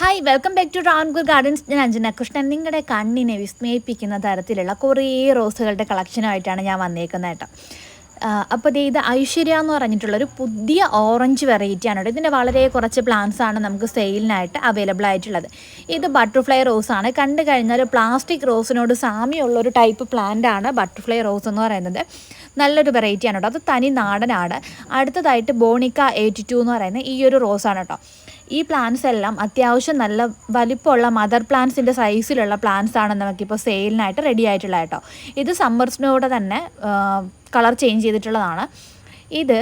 Hi welcome back to Rankoor gardens ഞാൻ അഞ്ജന കൃഷ്ണൻ. നിങ്ങളുടെ കണ്ണിനെ വിസ്മയിപ്പിക്കുന്ന തരത്തിലുള്ള കുറേ റോസുകളുടെ കളക്ഷനുമായിട്ടാണ് ഞാൻ വന്നേക്കുന്നത് കേട്ടോ. അപ്പോൾ ഇത് ഐശ്വര്യ എന്ന് പറഞ്ഞിട്ടുള്ളൊരു പുതിയ ഓറഞ്ച് വെറൈറ്റിയാണ് കേട്ടോ. ഇതിന്റെ വളരെ കുറച്ച് പ്ലാന്റ്സ് ആണ് നമുക്ക് സെയിലിനായിട്ട് അവൈലബിൾ ആയിട്ടുള്ളത്. ഇത് ബട്ടർഫ്ലൈ റോസ് ആണ്. കണ്ടു കഴിഞ്ഞാൽ പ്ലാസ്റ്റിക് റോസിനോട് സാമ്യമുള്ള ഒരു ടൈപ്പ് പ്ലാന്റ് ആണ് ബട്ടർഫ്ലൈ റോസ് എന്ന് പറയുന്നത്. നല്ലൊരു വെറൈറ്റിയാണ് കേട്ടോ. അത് തനി നാടനാണ്. അടുത്തതായിട്ട് ബോണിക്ക എയ്റ്റി ടു എന്ന് പറയുന്ന ഈ ഒരു റോസാണ് കേട്ടോ. ഈ പ്ലാന്റ്സ് എല്ലാം അത്യാവശ്യം നല്ല വലിപ്പമുള്ള മദർ പ്ലാന്റ്സിന്റെ സൈസിലുള്ള പ്ലാന്റ്സ് ആണ് നമുക്കിപ്പോൾ സെയിലിനായിട്ട് റെഡി ആയിട്ടുള്ള കേട്ടോ. ഇത് സമ്മർസിനോടെ തന്നെ കളർ ചേഞ്ച് ചെയ്തിട്ടുള്ളതാണ്. ഇത്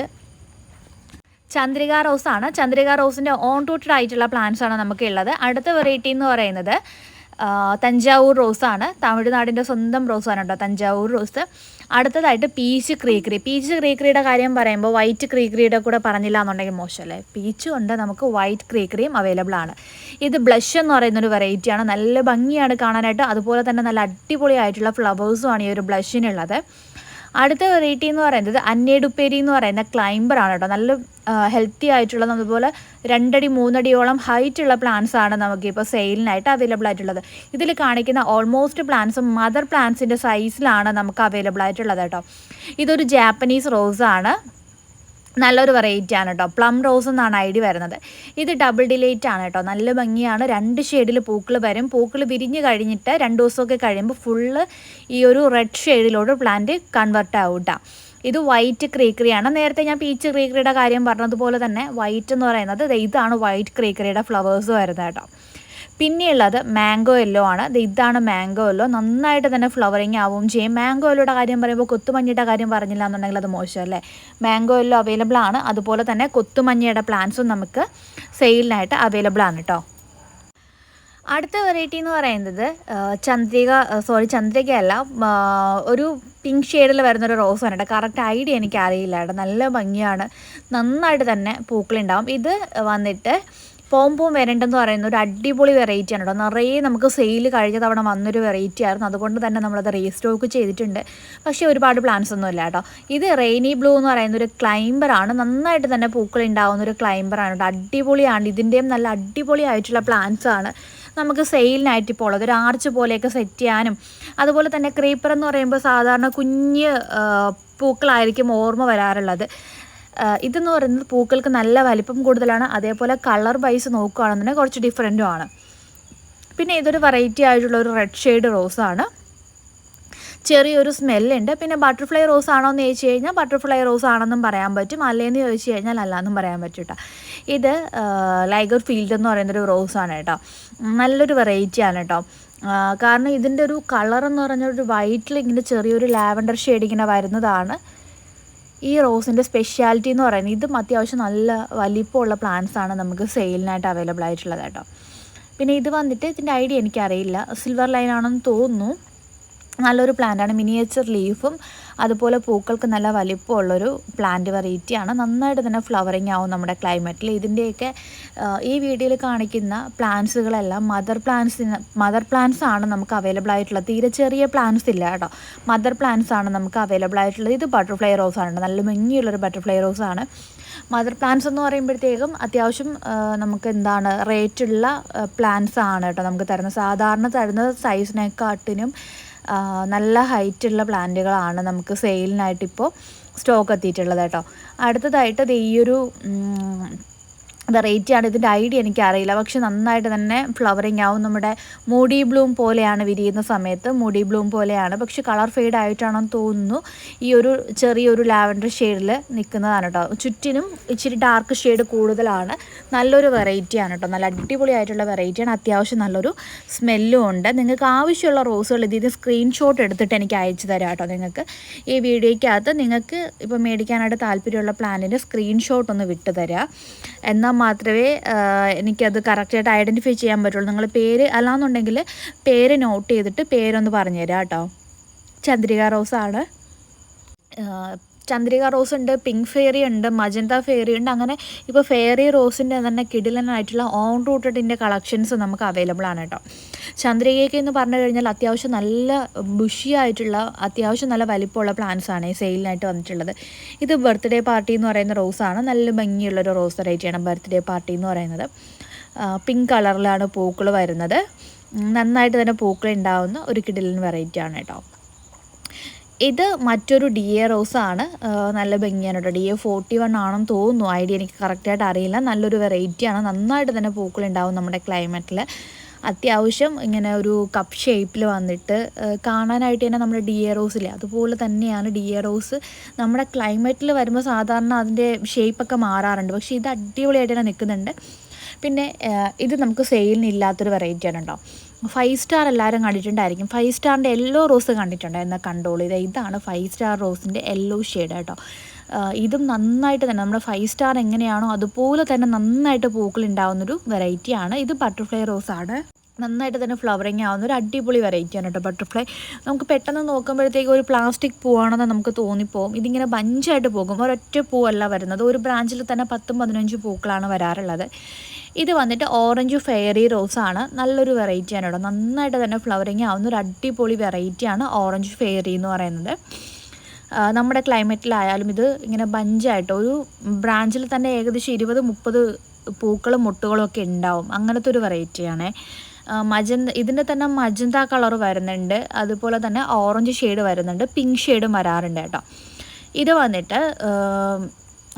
ചന്ദ്രിക റോസാണ് ചന്ദ്രിക റോസിന്റെ ഓൺ റൂട്ടഡ് ആയിട്ടുള്ള പ്ലാന്റ്സ് ആണ് നമുക്കുള്ളത്. അടുത്ത വെറൈറ്റി എന്ന് പറയുന്നത് തഞ്ചാവൂർ റോസാണ് തമിഴ്നാടിന്റെ സ്വന്തം റോസാണ് കേട്ടോ തഞ്ചാവൂർ റോസ് അടുത്തതായിട്ട് പീച്ച് ക്രീക്രി പീച്ച് ക്രീക്രിയുടെ കാര്യം പറയുമ്പോൾ വൈറ്റ് ക്രീക്രിയുടെ കൂടെ പറഞ്ഞില്ല എന്നുണ്ടെങ്കിൽ മോശമല്ലേ? പീച്ച് കൊണ്ട് നമുക്ക് വൈറ്റ് ക്രീക്രിയും അവൈലബിൾ ആണ്. ഇത് ബ്ലഷ് എന്ന് പറയുന്ന ഒരു വെറൈറ്റിയാണ് നല്ല ഭംഗിയാണ് കാണാനായിട്ട്. അതുപോലെ തന്നെ നല്ല അടിപൊളിയായിട്ടുള്ള ഫ്ലവേഴ്സും ആണ് ഈ ഒരു ബ്ലഷിനുള്ളത് അടുത്ത വെറൈറ്റി എന്ന് പറയുന്നത് അന്നേടുപ്പേരി എന്ന് പറയുന്ന ക്ലൈംബർ ആണ് കേട്ടോ. നല്ല ഹെൽത്തി ആയിട്ടുള്ള അതുപോലെ രണ്ടടി മൂന്നടിയോളം ഹൈറ്റ് ഉള്ള പ്ലാന്റ്സ് ആണ് നമുക്ക് ഇപ്പോൾ സെയിലിനായിട്ട് അവൈലബിൾ ആയിട്ടുള്ളത്. ഇതിൽ കാണിക്കുന്ന ഓൾമോസ്റ്റ് പ്ലാന്റ്സും മദർ പ്ലാന്റ്സിന്റെ സൈസിലാണ് നമുക്ക് അവൈലബിൾ ആയിട്ടുള്ളത് കേട്ടോ. ഇതൊരു ജാപ്പനീസ് റോസ് ആണ്. നല്ലൊരു വെറൈറ്റി ആണ് കേട്ടോ പ്ലം റോസ് എന്നാണ് ഐ ഡി വരുന്നത്. ഇത് ഡബിൾ ഡിലേറ്റ് ആണ് കേട്ടോ നല്ല ഭംഗിയാണ്. രണ്ട് ഷെയ്ഡിൽ പൂക്കൾ വരും. പൂക്കൾ വിരിഞ്ഞ് കഴിഞ്ഞിട്ട് രണ്ട് ദിവസമൊക്കെ കഴിയുമ്പോൾ ഫുള്ള് ഈ ഒരു റെഡ് ഷെയ്ഡിലോട്ട് പ്ലാന്റ് കൺവെർട്ട് ആവും ഇത് വൈറ്റ് ക്രീക്കറിയാണ് നേരത്തെ ഞാൻ പീച്ച് ക്രീക്കറിയുടെ കാര്യം പറഞ്ഞതുപോലെ തന്നെ വൈറ്റ് എന്ന് പറയുന്നത് ഇതാണ് വൈറ്റ് ക്രീക്കറിയുടെ ഫ്ലവേഴ്സ് വരുന്നത് കേട്ടോ പിന്നെയുള്ളത് മാംഗോ യെല്ലോ ആണ്. ഇതാണ് മാംഗോ യെല്ലോ നന്നായിട്ട് തന്നെ ഫ്ലവറിങ് ആവും ചെയ്യും. മാംഗോ യെല്ലോയുടെ കാര്യം പറയുമ്പോൾ കൊത്തുമഞ്ഞിയുടെ കാര്യം പറഞ്ഞില്ല എന്നുണ്ടെങ്കിൽ അത് മോശമല്ലേ മാംഗോ യെല്ലോ അവൈലബിൾ ആണ്. അതുപോലെ തന്നെ കൊത്തുമഞ്ഞയുടെ പ്ലാന്റ്സും നമുക്ക് സെയിലിനായിട്ട് അവൈലബിൾ ആണ് കേട്ടോ അടുത്ത വെറൈറ്റി എന്ന് പറയുന്നത് ചന്ദ്രിക സോറി ചന്ദ്രികയല്ല ഒരു പിങ്ക് ഷെയ്ഡിൽ വരുന്നൊരു റോസാണ് കേട്ടോ കറക്റ്റ് ഐഡിയ എനിക്ക് അറിയില്ല കേട്ടോ നല്ല ഭംഗിയാണ്. നന്നായിട്ട് തന്നെ പൂക്കളുണ്ടാവും. ഇത് വന്നിട്ട് പോംപോം വരണ്ടെന്ന് പറയുന്ന ഒരു അടിപൊളി വെറൈറ്റി ആണ് കേട്ടോ നിറയെ നമുക്ക് സെയിൽ കഴിഞ്ഞ തവണ വന്നൊരു വെറൈറ്റി ആയിരുന്നു. അതുകൊണ്ട് തന്നെ നമ്മളത് റീസ്റ്റോക്ക് ചെയ്തിട്ടുണ്ട്. പക്ഷേ ഒരുപാട് പ്ലാൻസ് ഒന്നും ഇല്ല കേട്ടോ ഇത് റെയിനി ബ്ലൂ എന്ന് പറയുന്ന ഒരു ക്ലൈംബറാണ് നന്നായിട്ട് തന്നെ പൂക്കൾ ഉണ്ടാകുന്ന ഒരു ക്ലൈംബറാണ് കേട്ടോ അടിപൊളിയാണ്. ഇതിന്റെയും നല്ല അടിപൊളിയായിട്ടുള്ള പ്ലാന്റ്സ് ആണ് നമുക്ക് സെയിലിനായിട്ട് ഇപ്പോൾ ഉള്ളത്. ഒരു ആർച്ച് പോലെയൊക്കെ സെറ്റ് ചെയ്യാനും അതുപോലെ തന്നെ ക്രീപ്പർ എന്ന് പറയുമ്പോൾ സാധാരണ കുഞ്ഞ് പൂക്കളായിരിക്കും ഓർമ്മ വരാറുള്ളത്. ഇതെന്ന് പറയുന്നത് പൂക്കൾക്ക് നല്ല വലിപ്പം കൂടുതലാണ്. അതേപോലെ കളർ വൈസ് നോക്കുകയാണെന്നുണ്ടെങ്കിൽ കുറച്ച് ഡിഫറെന്റും ആണ്. പിന്നെ ഇതൊരു വെറൈറ്റി ആയിട്ടുള്ള ഒരു റെഡ് ഷെയ്ഡ് റോസാണ് ചെറിയൊരു സ്മെല്ലുണ്ട് പിന്നെ ബട്ടർഫ്ലൈ റോസ് ആണോ എന്ന് ചോദിച്ചു കഴിഞ്ഞാൽ ബട്ടർഫ്ലൈ റോസ് ആണെന്നും പറയാൻ പറ്റും. അല്ലേന്ന് ചോദിച്ചു കഴിഞ്ഞാൽ അല്ലാന്നും പറയാൻ പറ്റും കേട്ടോ ഇത് ലൈഗർ ഫീൽഡ് എന്ന് പറയുന്നൊരു റോസാണ് കേട്ടോ നല്ലൊരു വെറൈറ്റി ആണ് കേട്ടോ കാരണം ഇതിന്റെ ഒരു കളർ എന്ന് പറഞ്ഞാൽ ഒരു വൈറ്റിൽ ഇങ്ങനെ ചെറിയൊരു ലാവൻഡർ ഷെയ്ഡ് ഇങ്ങനെ വരുന്നതാണ്. ഈ റോസിന്റെ സ്പെഷ്യാലിറ്റി എന്ന് പറയുന്നത് ഇതും അത്യാവശ്യം നല്ല വലിപ്പമുള്ള ആണ് നമുക്ക് സെയിലിനായിട്ട് അവൈലബിൾ ആയിട്ടുള്ളത് കേട്ടോ. പിന്നെ ഇത് വന്നിട്ട് ഇതിന്റെ ഐഡിയ എനിക്കറിയില്ല. സിൽവർ ലൈൻ ആണെന്ന് തോന്നുന്നു. നല്ലൊരു പ്ലാന്റാണ്. മിനിയേച്ചർ ലീഫും അതുപോലെ പൂക്കൾക്ക് നല്ല വലിപ്പമുള്ളൊരു പ്ലാന്റ് വെറൈറ്റിയാണ്. നന്നായിട്ട് തന്നെ ഫ്ലവറിങ് ആവും നമ്മുടെ ക്ലൈമറ്റിൽ. ഇതിന്റെയൊക്കെ ഈ വീഡിയോയിൽ കാണിക്കുന്ന പ്ലാന്റ്സുകളെല്ലാം മദർ പ്ലാന്റ്സിന് മദർ പ്ലാന്റ്സ് ആണ് നമുക്ക് അവൈലബിൾ ആയിട്ടുള്ളത്. തീരെ ചെറിയ പ്ലാന്റ്സ് ഇല്ല കേട്ടോ. മദർ പ്ലാന്റ്സ് ആണ് നമുക്ക് അവൈലബിൾ ആയിട്ടുള്ളത്. ഇത് ബട്ടർഫ്ലൈ റോസ് ആണ് നല്ല ഭംഗിയുള്ളൊരു ബട്ടർഫ്ലൈ റോസ് ആണ്. മദർ പ്ലാന്റ്സ് എന്ന് പറയുമ്പോഴത്തേക്കും അത്യാവശ്യം നമുക്ക് എന്താണ് റേറ്റുള്ള പ്ലാന്റ്സ് ആണ് കേട്ടോ നമുക്ക് തരുന്നത്. സാധാരണ തരുന്ന സൈസിനെക്കാട്ടിനും നല്ല ഹൈറ്റുള്ള പ്ലാന്റുകളാണ് നമുക്ക് സെയിലിനായിട്ട് ഇപ്പോൾ സ്റ്റോക്ക് എത്തിയിട്ടുള്ളത് കേട്ടോ. അടുത്തതായിട്ട് ഈ ഒരു വെറൈറ്റി ആണ്. ഇതിന്റെ ഐഡിയ എനിക്കറിയില്ല. പക്ഷെ നന്നായിട്ട് തന്നെ ഫ്ലവറിങ് ആവും. നമ്മുടെ മൂഡി ബ്ലൂം പോലെയാണ് വിരിയുന്ന സമയത്ത്. മൂഡി ബ്ലൂം പോലെയാണ്. പക്ഷെ കളർ ഫെയ്ഡ് ആയിട്ടാണെന്ന് തോന്നുന്നു. ഈ ഒരു ചെറിയൊരു ലാവൻഡർ ഷെയ്ഡിൽ നിൽക്കുന്നതാണ് കേട്ടോ. ചുറ്റിനും ഇച്ചിരി ഡാർക്ക് ഷെയ്ഡ് കൂടുതലാണ്. നല്ലൊരു വെറൈറ്റിയാണ് കേട്ടോ. നല്ല അടിപൊളിയായിട്ടുള്ള വെറൈറ്റിയാണ് അത്യാവശ്യം നല്ലൊരു സ്മെല്ലും ഉണ്ട്. നിങ്ങൾക്ക് ആവശ്യമുള്ള റോസുകൾ ഇതിൽ നിന്ന് സ്ക്രീൻഷോട്ട് എടുത്തിട്ട് എനിക്ക് അയച്ചു തരാം കേട്ടോ നിങ്ങൾക്ക്. ഈ വീഡിയോയ്ക്കകത്ത് നിങ്ങൾക്ക് ഇപ്പോൾ മേടിക്കാനായിട്ട് താല്പര്യമുള്ള പ്ലാനിന്റെ സ്ക്രീൻഷോട്ട് ഒന്ന് വിട്ടു തരാം. എന്നാൽ മാത്രമേ എനിക്കത് കറക്റ്റായിട്ട് ഐഡന്റിഫൈ ചെയ്യാൻ പറ്റുള്ളൂ. നിങ്ങൾ പേര് അല്ലാന്നുണ്ടെങ്കിൽ പേര് നോട്ട് ചെയ്തിട്ട് പേരൊന്ന് പറഞ്ഞുതരാം കേട്ടോ. ചന്ദ്രിക റോസാണ്. ചന്ദ്രിക റോസ് ഉണ്ട് പിങ്ക് ഫെയറി ഉണ്ട് മജന്ത ഫെയറി ഉണ്ട്. അങ്ങനെ ഇപ്പോൾ ഫെയറി റോസിന്റെ തന്നെ കിടിലനായിട്ടുള്ള ഓൺ റൂട്ടഡിന്റെ കളക്ഷൻസ് നമുക്ക് അവൈലബിൾ ആണ് കേട്ടോ. ചന്ദ്രികയ്ക്ക് എന്ന് പറഞ്ഞു കഴിഞ്ഞാൽ അത്യാവശ്യം നല്ല ബുഷിയായിട്ടുള്ള അത്യാവശ്യം നല്ല വലിപ്പമുള്ള പ്ലാന്റ്സ് ആണ് ഈ സെയിലിനായിട്ട് വന്നിട്ടുള്ളത്. ഇത് ബർത്ത്ഡേ പാർട്ടി എന്ന് പറയുന്ന റോസാണ് നല്ല ഭംഗിയുള്ളൊരു റോസ് വെറൈറ്റിയാണ് ബർത്ത്ഡേ പാർട്ടി എന്ന് പറയുന്നത്. പിങ്ക് കളറിലാണ് പൂക്കൾ വരുന്നത്. നന്നായിട്ട് തന്നെ പൂക്കൾ ഉണ്ടാവുന്ന ഒരു കിടിലൻ വെറൈറ്റി ആണ് കേട്ടോ. ഇത് മറ്റൊരു ഡി എ ആണ്. നല്ല ഭംഗിയാണ് കേട്ടോ ഡി എ ഫോർട്ടി വൺ ആണെന്ന് തോന്നുന്നു. ഐഡിയ എനിക്ക് കറക്റ്റായിട്ട് അറിയില്ല. നല്ലൊരു വെറൈറ്റിയാണ് നന്നായിട്ട് തന്നെ പൂക്കൾ ഉണ്ടാവും നമ്മുടെ ക്ലൈമറ്റിൽ അത്യാവശ്യം ഇങ്ങനെ ഒരു കപ്പ് ഷേപ്പിൽ വന്നിട്ട് കാണാനായിട്ട് തന്നെ നമ്മുടെ ഡി എ റോസില്ലേ അതുപോലെ തന്നെയാണ് ഡി എ റോസ് നമ്മുടെ ക്ലൈമറ്റിൽ വരുമ്പോൾ സാധാരണ അതിന്റെ ഷേപ്പൊക്കെ മാറാറുണ്ട്. പക്ഷേ ഇത് അടിപൊളിയായിട്ട് തന്നെ നിൽക്കുന്നുണ്ട്. പിന്നെ ഇത് നമുക്ക് സെയിലിന് ഇല്ലാത്തൊരു വെറൈറ്റിയാണ് കേട്ടോ. ഫൈവ് സ്റ്റാർ എല്ലാവരും കണ്ടിട്ടുണ്ടായിരിക്കും. ഫൈവ് സ്റ്റാറിന്റെ യെല്ലോ റോസ് കണ്ടിട്ടുണ്ട് എന്നാൽ കണ്ടോളൂ. ഇത് ഇതാണ് ഫൈവ് സ്റ്റാർ റോസിന്റെ യെല്ലോ ഷെയ്ഡ് കേട്ടോ ഇതും നന്നായിട്ട് തന്നെ നമ്മുടെ ഫൈവ് സ്റ്റാർ എങ്ങനെയാണോ അതുപോലെ തന്നെ നന്നായിട്ട് പൂക്കൾ ഉണ്ടാവുന്നൊരു വെറൈറ്റിയാണ് ഇത് ബട്ടർഫ്ലൈ റോസാണ് നന്നായിട്ട് തന്നെ ഫ്ലവറിങ് ആവുന്ന ഒരു അടിപൊളി വെറൈറ്റിയാണ് കേട്ടോ ബട്ടർഫ്ലൈ നമുക്ക് പെട്ടെന്ന് നോക്കുമ്പോഴത്തേക്ക് ഒരു പ്ലാസ്റ്റിക് പൂവാണെന്ന് നമുക്ക് തോന്നിപ്പോവും. ഇതിങ്ങനെ ബഞ്ചായിട്ട് പോകും. ഒരൊറ്റ പൂവല്ല വരുന്നത്. ഒരു ബ്രാഞ്ചിൽ തന്നെ പത്തും പതിനഞ്ച് പൂക്കളാണ് വരാറുള്ളത്. ഇത് വന്നിട്ട് ഓറഞ്ച് ഫെയറി റോസ് ആണ്. നല്ലൊരു വെറൈറ്റിയാണ് കേട്ടോ. നന്നായിട്ട് തന്നെ ഫ്ലവറിങ് ആവുന്ന ഒരു അടിപൊളി വെറൈറ്റിയാണ് ഓറഞ്ച് ഫെയറി എന്ന് പറയുന്നത്. നമ്മുടെ ക്ലൈമറ്റിലായാലും ഇത് ഇങ്ങനെ ബഞ്ചായിട്ട് ഒരു ബ്രാഞ്ചിൽ തന്നെ ഏകദേശം ഇരുപത് മുപ്പത് പൂക്കളും മുട്ടുകളും ഒക്കെ ഉണ്ടാവും. അങ്ങനത്തെ ഒരു വെറൈറ്റിയാണ് മജന്ത ഇതിന്റെ തന്നെ മജന്ത കളർ വരുന്നുണ്ട്. അതുപോലെ തന്നെ ഓറഞ്ച് ഷെയ്ഡ് വരുന്നുണ്ട്. പിങ്ക് ഷെയ്ഡും വരാറുണ്ട് കേട്ടോ. ഇത് വന്നിട്ട്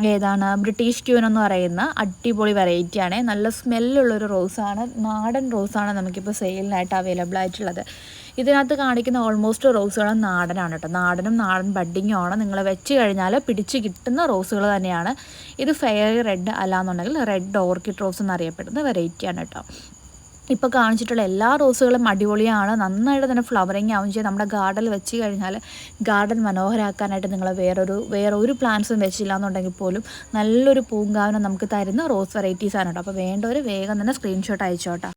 ഏതാണ് ബ്രിട്ടീഷ് ക്യൂൻ എന്ന് പറയുന്ന അടിപൊളി വെറൈറ്റിയാണ്. നല്ല സ്മെല്ലുള്ളൊരു റോസാണ്. നാടൻ റോസാണ് നമുക്കിപ്പോൾ സെയിലിനായിട്ട് അവൈലബിൾ ആയിട്ടുള്ളത്. ഇതിനകത്ത് കാണിക്കുന്ന ഓൾമോസ്റ്റ് റോസുകളും നാടനാണ് കേട്ടോ. നാടനും നാടൻ ബഡ്ഡിങ്ങും ആണ്. നിങ്ങൾ വെച്ച് കഴിഞ്ഞാൽ പിടിച്ച് കിട്ടുന്ന റോസുകൾ തന്നെയാണ്. ഇത് ഫെയർ റെഡ് അല്ലാന്നുണ്ടെങ്കിൽ റെഡ് ഓർക്കിഡ് റോസ് എന്നറിയപ്പെടുന്ന വെറൈറ്റിയാണ് കേട്ടോ. ഇപ്പോൾ കാണിച്ചിട്ടുള്ള എല്ലാ റോസുകളും അടിപൊളിയാണ്. നന്നായിട്ട് തന്നെ ഫ്ലവറിങ് ആവും ചെയ്യും. നമ്മുടെ ഗാർഡനിൽ വെച്ച് കഴിഞ്ഞാൽ ഗാർഡൻ മനോഹരമാക്കാനായിട്ട് നിങ്ങൾ വേറൊരു വേറെ ഒരു പ്ലാന്റ്സും വെച്ചില്ല എന്നുണ്ടെങ്കിൽ പോലും നല്ലൊരു പൂങ്കാവനം നമുക്ക് തരുന്ന റോസ് വെറൈറ്റീസ് ആണ് കേട്ടോ. അപ്പോൾ വേണ്ടവർ വേഗം തന്നെ സ്ക്രീൻഷോട്ട് അയച്ചോട്ടോ.